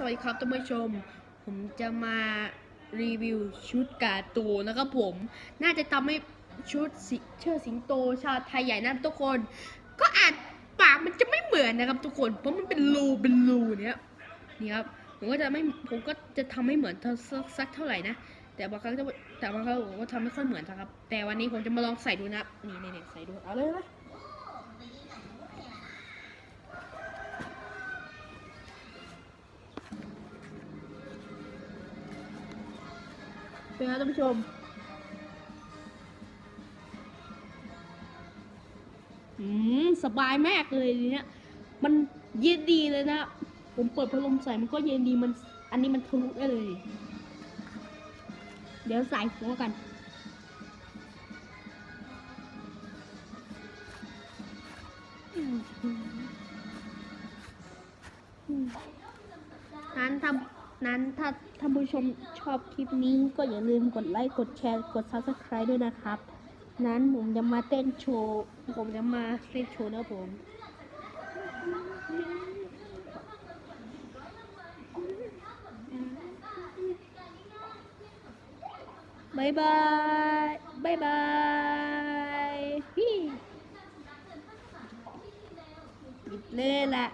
สวัสดีครับท่านผู้ชม ผมจะมารีวิวชุดกาตูนะครับผม น่าจะทำให้ชุดเชิดสิงโต ชาวไทยใหญ่นั่นทุกคน ก็อาจปากมันจะไม่เหมือนนะครับทุกคน เพราะมันเป็นรูเป็นรูเนี้ยนี่ครับ ผมก็จะไม่ ผมก็จะทำให้เหมือนสักเท่าไหร่นะ แต่บางครั้งจะแต่บางครั้งผมก็ทำไม่ค่อยเหมือนนะครับ แต่วันนี้ผมจะมาลองใส่ดูนะ นี่นี่นี่ใส่ดู เอาเลยนะ เป็นไงท่านผู้ชมอืมสบายมากเลยเนี้ยมันเย็นดีเลยนะ ผมเปิดพัดลมใส่มันก็เย็นดีมัน อันนี้มันทะลุได้เลย เดี๋ยวใส่หัวกันนั้นถ้า นั้นถ้าท่านผู้ชมชอบคลิปนี้ก็อย่าลืมกดไลค์ กดแชร์ กด subscribe ด้วยนะครับ นั้นผมจะมาเต้นโชว์ ผมจะมาเต้นโชว์นะผมบายบายบายบายฮิดเล่นละ